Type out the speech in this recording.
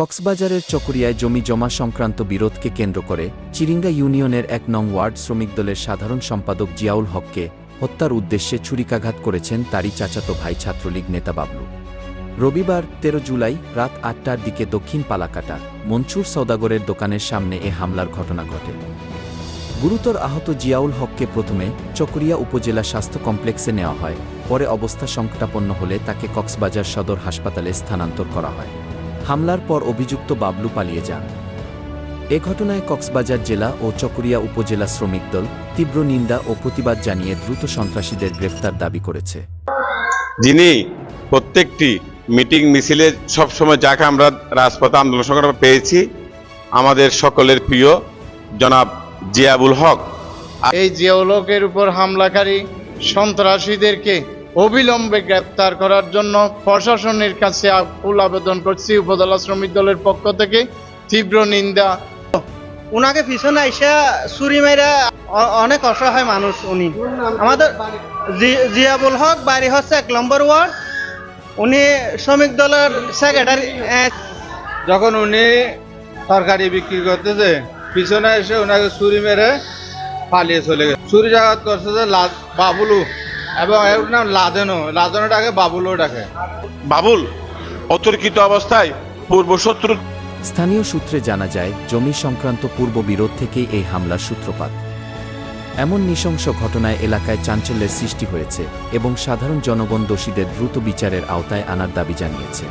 কক্সবাজারের চকরিয়ায় জমি জমা সংক্রান্ত বিরোধকে কেন্দ্র করে চিরিঙ্গা ইউনিয়নের এক নং ওয়ার্ড শ্রমিক দলের সাধারণ সম্পাদক জিয়াউল হককে হত্যার উদ্দেশ্যে ছুরিকাঘাত করেছেন তারই চাচাতো ভাই ছাত্রলীগ নেতা বাবলু। রবিবার তেরো জুলাই রাত আটটার দিকে দক্ষিণ পালাকাটা মনসুর সৌদাগরের দোকানের সামনে এ হামলার ঘটনা ঘটে। গুরুতর আহত জিয়াউল হককে প্রথমে চকরিয়া উপজেলা স্বাস্থ্য কমপ্লেক্সে নেওয়া হয়, পরে অবস্থা সংকটাপন্ন হলে তাকে কক্সবাজার সদর হাসপাতালে স্থানান্তর করা হয়। হামলার পর অভিযুক্ত বাবলু পালিয়ে যান। এ ঘটনায় কক্সবাজার জেলা ও চকরিয়া উপজেলা শ্রমিক দল তীব্র নিন্দা ও প্রতিবাদ জানিয়ে দ্রুত সন্ত্রাসীদের গ্রেফতার দাবি করেছে। যিনি প্রত্যেকটি মিটিং মিছিলে সবসময় যাকে আমরা রাজপথে আন্দোলন সংগ্রামে পেয়েছি আমাদের সকলের প্রিয় জনাব জিয়াবুল হক। এই জিয়াউলকের উপর হামলাকারী সন্ত্রাসীদেরকে অবিলম্বে গ্রেপ্তার করার জন্য প্রশাসনের কাছে আকুল আবেদন করছি উপজেলা শ্রমিক দলের পক্ষ থেকে তীব্র নিন্দা। উনাকে পিছনে আইসা চুরি মেরা অনেক অসহায় মানুষ উনি। আমাদের জিয়াবুল হক বাড়ি হচ্ছে এক নম্বর ওয়ার্ড। উনি শ্রমিক দলের সেক্রেটারি যখন উনি তরকারি বিক্রি করতেছে পিছনে এসে ওনাকে ছুরি মেরে পালিয়ে চলে গেছে। ছুরি জাগাত করছে যে লা- বাবুলু এবং এর নাম লাদেনো লাদেনো ডাকে বাবুলও ডাকে। বাবুল অতর্কিত অবস্থায় পূর্বশত্রু স্থানীয় সূত্রে জানা যায় জমি সংক্রান্ত পূর্ব বিরোধ থেকেই এই হামলার সূত্রপাত। এমন নৃশংস ঘটনায় এলাকায় চাঞ্চল্যের সৃষ্টি হয়েছে এবং সাধারণ জনগণ দোষীদের দ্রুত বিচারের আওতায় আনার দাবি জানিয়েছে।